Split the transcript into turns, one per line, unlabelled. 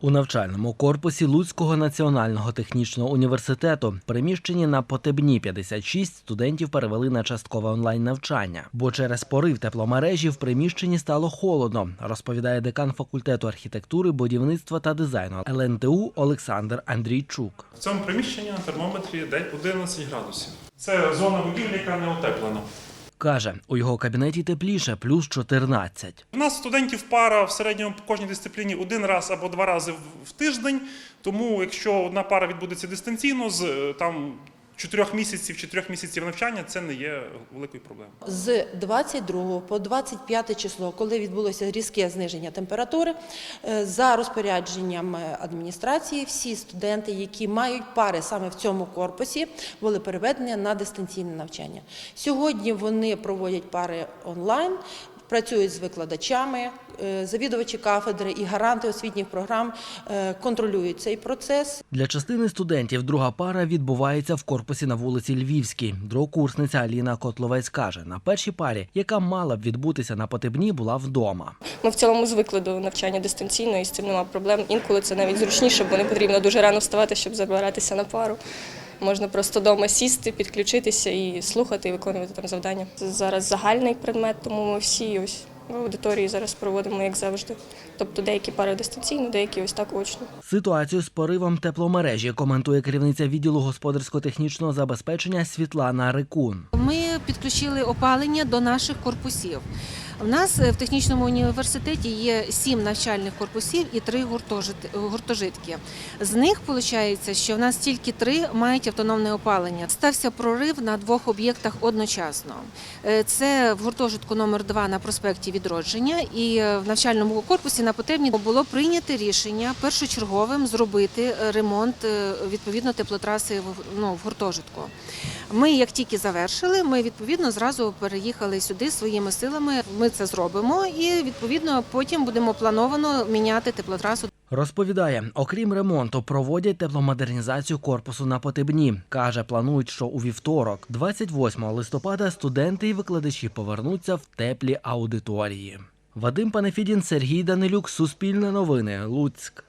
У навчальному корпусі Луцького національного технічного університету приміщенні на Потебні 56 студентів перевели на часткове онлайн навчання, бо через порив тепломережі в приміщенні стало холодно, розповідає декан факультету архітектури, будівництва та дизайну ЛНТУ Олександр Андрійчук.
В цьому приміщенні на термометрі десь 11 градусів. Це зона будівлі, яка не утеплена.
Каже, у його кабінеті тепліше, плюс 14.
У нас студентів пара в середньому по кожній дисципліні один раз або два рази в- тиждень. Тому, якщо одна пара відбудеться дистанційно, з е, там чотирьох місяців чи трьох місяців навчання, це не є великою проблемою.
З 22 по 25 число, коли відбулося різке зниження температури, е, за розпорядженням е, адміністрації, всі студенти, які мають пари саме в цьому корпусі, були переведені на дистанційне навчання. Сьогодні вони проводять пари онлайн. Працюють з викладачами, е, завідувачі кафедри і гаранти освітніх програм е, контролюють цей процес.
Для частини студентів друга пара відбувається в корпусі на вулиці Львівській. Другокурсниця Аліна Котловець каже, на першій парі, яка мала б відбутися на Потебні, була вдома.
Ми в цілому звикли до навчання дистанційно і з цим нема проблем. Інколи це навіть зручніше, бо не потрібно дуже рано вставати, щоб забиратися на пару. Можна просто вдома сісти, підключитися і слухати, і виконувати там завдання. Це зараз загальний предмет, тому ми всі ось в аудиторії зараз проводимо, як завжди. Тобто деякі пари дистанційно, деякі ось так очно.
Ситуацію з поривом тепломережі коментує керівниця відділу господарсько-технічного забезпечення Світлана Рикун.
Ми підключили опалення до наших корпусів. У нас е, в технічному університеті є сім навчальних корпусів і три гуртожитки. З них виходить, що в нас тільки три мають автономне опалення. Стався прорив на двох об'єктах одночасно. Е, Це в гуртожитку номер 2 на проспекті Відродження, і е, в навчальному корпусі на Потебні було прийнято рішення першочерговим зробити ремонт відповідно теплотраси ну, в гуртожитку. Ми, як тільки завершили, ми відповідно зразу переїхали сюди своїми силами. Ми це зробимо, і відповідно потім будемо плановано міняти теплотрасу.
Розповідає, окрім ремонту, проводять тепломодернізацію корпусу на Потебні. Каже, планують, що у вівторок, 28 листопада, студенти і викладачі повернуться в теплі аудиторії. Вадим Панефідін, Сергій Данилюк, Суспільне новини, Луцьк.